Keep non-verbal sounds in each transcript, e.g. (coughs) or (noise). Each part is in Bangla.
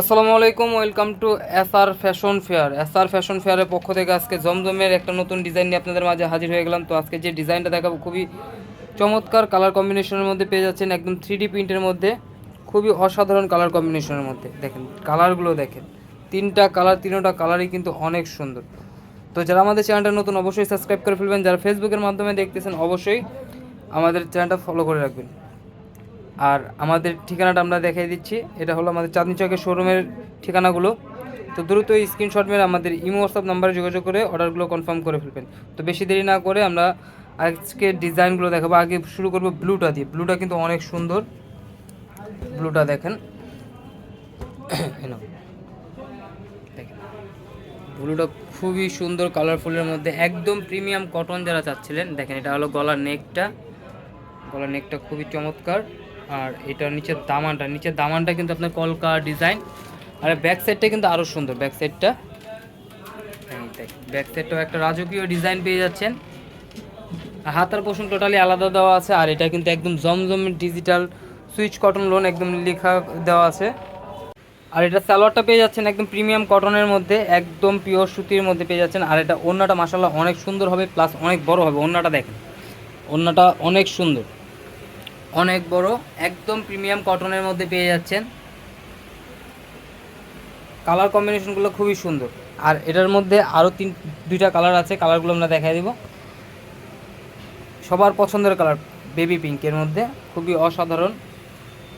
আসসালামু আলাইকুম, welcome to S R fashion fair. S R fashion ফেয়ারের পক্ষ থেকে আজকে জমজমের একটা নতুন ডিজাইন নিয়ে আপনাদের মাঝে হাজির হয়ে গেলাম। তো আজকে যে ডিজাইনটা দেখাবো খুবই চমৎকার কালার কম্বিনেশনের মধ্যে পেয়ে যাচ্ছেন একদম থ্রি ডি প্রিন্টের মধ্যে, খুবই অসাধারণ কালার কম্বিনেশনের মধ্যে। দেখেন, কালারগুলো দেখেন, তিনটা কালার, তিনোটা কালারই কিন্তু অনেক সুন্দর। তো যারা আমাদের চ্যানেলটা নতুন, অবশ্যই সাবস্ক্রাইব করে ফেলবেন। যারা ফেসবুকের মাধ্যমে দেখতেছেন, অবশ্যই আমাদের চ্যানেলটা ফলো করে রাখবেন। আর আমাদের ঠিকানাটা আমরা দেখাই দিচ্ছি। এটা হলো আমাদের চাঁদনি চকের শোরুমের ঠিকানাগুলো। তো দ্রুত স্ক্রিনশট মেরে আমাদের ইমো হোয়াটসঅ্যাপ নাম্বারে যোগাযোগ করে অর্ডারগুলো কনফার্ম করে ফেলবেন। তো বেশি দেরি না করে আমরা আজকে ডিজাইনগুলো দেখাবো। আগে শুরু করব ব্লুটা দিয়ে। ব্লুটা কিন্তু অনেক সুন্দর। ব্লুটা দেখেন। (coughs) দেখেন। ব্লুটা খুবই সুন্দর কালারফুলের মধ্যে। একদম প্রিমিয়াম কটন যারা চাচ্ছিলেন, দেখেন এটা হলো গলার নেকটা গলার নেকটা খুবই চমৎকার। আর এটার নিচের দামানটা নিচের দামানটা কিন্তু আপনার কলকা ডিজাইন। আর ব্যাক সাইডটা কিন্তু আরও সুন্দর ব্যাক সাইডটা ব্যাক সাইডটাও একটা রাজকীয় ডিজাইন পেয়ে যাচ্ছেন। হাতার পোষণ টোটালি আলাদা দেওয়া আছে, আর এটা কিন্তু একদম Zamzam digital Swiss cotton lawn একদম লেখা দেওয়া আছে। আর এটা সালোয়ারটা পেয়ে যাচ্ছেন একদম প্রিমিয়াম কটনের মধ্যে, একদম পিওর সুতির মধ্যে পেয়ে যাচ্ছেন। আর এটা ওড়নাটা মাসাল্লাহ অনেক সুন্দর হবে প্লাস অনেক বড় হবে। ওড়নাটা দেখেন, ওড়নাটা অনেক সুন্দর। অনেক বড়, একদম প্রিমিয়াম কটনের মধ্যে পেয়ে যাচ্ছেন। কালার কম্বিনেশনগুলো খুবই সুন্দর। আর এটার মধ্যে আরও তিন, দুইটা কালার আছে কালারগুলো আমরা দেখাই দিব। সবার পছন্দের কালার বেবি পিঙ্কের মধ্যে, খুবই অসাধারণ।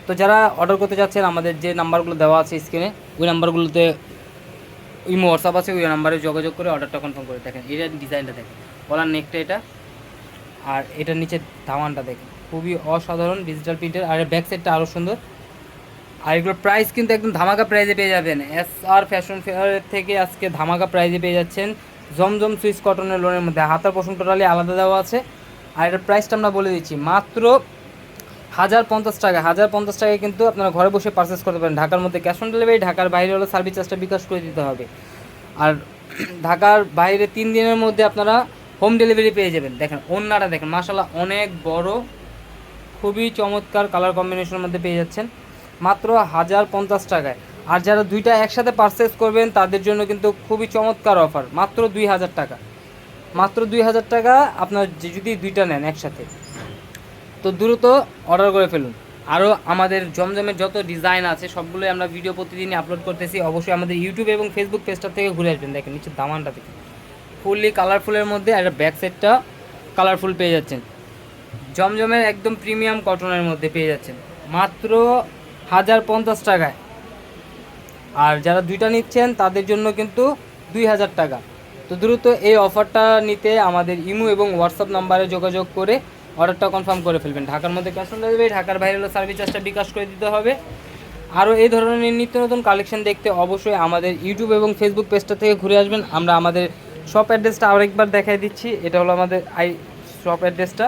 তো যারা অর্ডার করতে চাচ্ছেন আমাদের যে নাম্বারগুলো দেওয়া আছে স্ক্রিনে ওই নাম্বারগুলোতে ইমো হোয়াটসঅ্যাপ আছে, ওই নাম্বারে যোগাযোগ করে অর্ডারটা কনফার্ম করে দেখেন। এটার ডিজাইনটা দেখেন। বলার নেকটা এটা, আর এটার নিচে ধামানটা দেখেন। খুবই অসাধারণ ডিজিটাল প্রিন্টের আর ব্যাক সাইডটা আরও সুন্দর। আর এগুলোর প্রাইস কিন্তু একদম ধামাকা প্রাইজে পেয়ে যাবেন। এস আর ফ্যাশন ফেয়ার থেকে আজকে ধামাকা প্রাইজে পেয়ে যাচ্ছেন জমজম সুইস কটনের লোনের মধ্যে। হাতার পোষণ টোটালি আলাদা দেওয়া আছে। আর এটার প্রাইসটা আমরা বলে দিচ্ছি, মাত্র হাজার পঞ্চাশ টাকা। হাজার পঞ্চাশ টাকায় কিন্তু আপনারা ঘরে বসে পারচেস করতে পারেন। ঢাকার মধ্যে ক্যাশ অন ডেলিভারি ঢাকার বাইরে হলে সার্ভিস চার্জটা বিকাশ করে দিতে হবে। আর ঢাকার বাইরে তিন দিনের মধ্যে আপনারা হোম ডেলিভারি পেয়ে যাবেন। দেখেন ওন্নাটা দেখেন মাসাল্লাহ অনেক বড় খুবই চমৎকার কালার কম্বিনেশনের মধ্যে পেয়ে যাচ্ছেন। মাত্র হাজার পঞ্চাশ টাকায়। আর যারা দুইটা একসাথে পারচেস করবেন, তাদের জন্য কিন্তু খুবই চমৎকার অফার মাত্র দুই হাজার টাকা। মাত্র দুই হাজার টাকা আপনার যদি দুইটা নেন একসাথে। তো দ্রুত অর্ডার করে ফেলুন। আরও আমাদের জমজমের যত ডিজাইন আছে, সবগুলোই আমরা ভিডিও প্রতিদিনই আপলোড করতেছি। অবশ্যই আমাদের ইউটিউব এবং ফেসবুক পেজটা থেকে ঘুরে আসবেন। দেখেন নিচে দামানটা দেখেন। ফুললি কালারফুলের মধ্যে একটা ব্যাক সাইডটা কালারফুল পেয়ে যাচ্ছেন। জমজমের একদম প্রিমিয়াম কটনের মধ্যে পেয়ে যাচ্ছেন। মাত্র হাজার পঞ্চাশ টাকায়। আর যারা দুইটা নিচ্ছেন, তাদের জন্য কিন্তু দুই হাজার টাকা। তো দ্রুত এই অফারটা নিতে আমাদের ইমো এবং হোয়াটসঅ্যাপ নাম্বারে যোগাযোগ করে অর্ডারটা কনফার্ম করে ফেলবেন। ঢাকার মধ্যে ক্যাশ অন ডেলিভারি ঢাকার বাইরে হলে সার্ভিস চার্জটা বিকাশ করে দিতে হবে। আরও এই ধরনের নিত্য নতুন কালেকশন দেখতে অবশ্যই আমাদের ইউটিউব এবং ফেসবুক পেজটা থেকে ঘুরে আসবেন। আমরা আমাদের শপ অ্যাড্রেসটা আরেকবার দেখাই দিচ্ছি। এটা হলো আমাদের আই শপ অ্যাড্রেসটা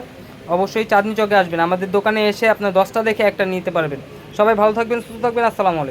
অবশ্যই চাঁদনি চকে আসবেন। আমাদের দোকানে এসে আপনার দশটা দেখে একটা নিতে পারবেন। সবাই ভালো থাকবেন, সুস্থ থাকবেন, আসসালামু আলাইকুম।